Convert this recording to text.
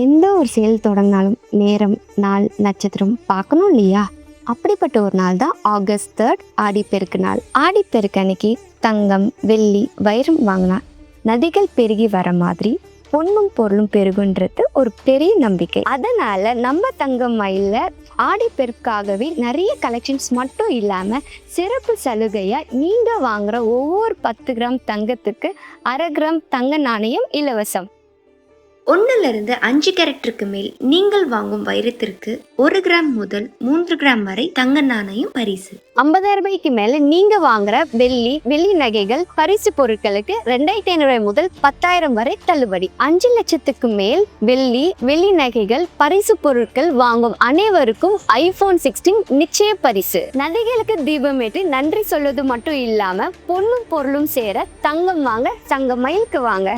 எந்த ஒரு செயல் தொடங்கினாலும் நேரம் நாள் நட்சத்திரம் பார்க்கணும் இல்லையா? அப்படிப்பட்ட ஒரு நாள் தான் ஆகஸ்ட் தேர்ட் ஆடிப்பெருக்கு நாள். ஆடிப்பெருக்கு அன்னைக்கு தங்கம் வெள்ளி வைரம் வாங்கினா நதிகள் பெருகி வர மாதிரி பொண்ணும் பொருளும் பெருகுன்றது ஒரு பெரிய நம்பிக்கை. அதனால நம்ம தங்கம் மயில ஆடிப்பெருக்காகவே நிறைய கலெக்ஷன்ஸ் மட்டும் இல்லாம சிறப்பு சலுகையா நீங்க வாங்குற ஒவ்வொரு பத்து கிராம் தங்கத்துக்கு அரை கிராம் தங்க நாணயம் இலவசம். ஒன்றிலிருந்து அஞ்சு கேரக்டருக்கு மேல் நீங்கள் வாங்கும் வைரத்திற்கு ஒரு கிராம் முதல் மூன்று கிராம் வரை தங்க நாணயம் பரிசு. ஐம்பதாயிரம் ரூபாய்க்கு மேல நீங்க வாங்குற வெள்ளி வெள்ளி நகைகள் பரிசு பொருட்களுக்கு ரெண்டாயிரத்தி ஐநூறு முதல் பத்தாயிரம் வரை தள்ளுபடி. அஞ்சு லட்சத்துக்கு மேல் வெள்ளி வெள்ளி நகைகள் பரிசு பொருட்கள் வாங்கும் அனைவருக்கும் ஐபோன் சிக்ஸ்டீன் நிச்சய பரிசு. நகைகளுக்கு தீபமேட்டு நன்றி சொல்வது மட்டும் இல்லாம பொண்ணும் பொருளும் சேர தங்கம் வாங்க தங்க மயிலுக்கு வாங்க.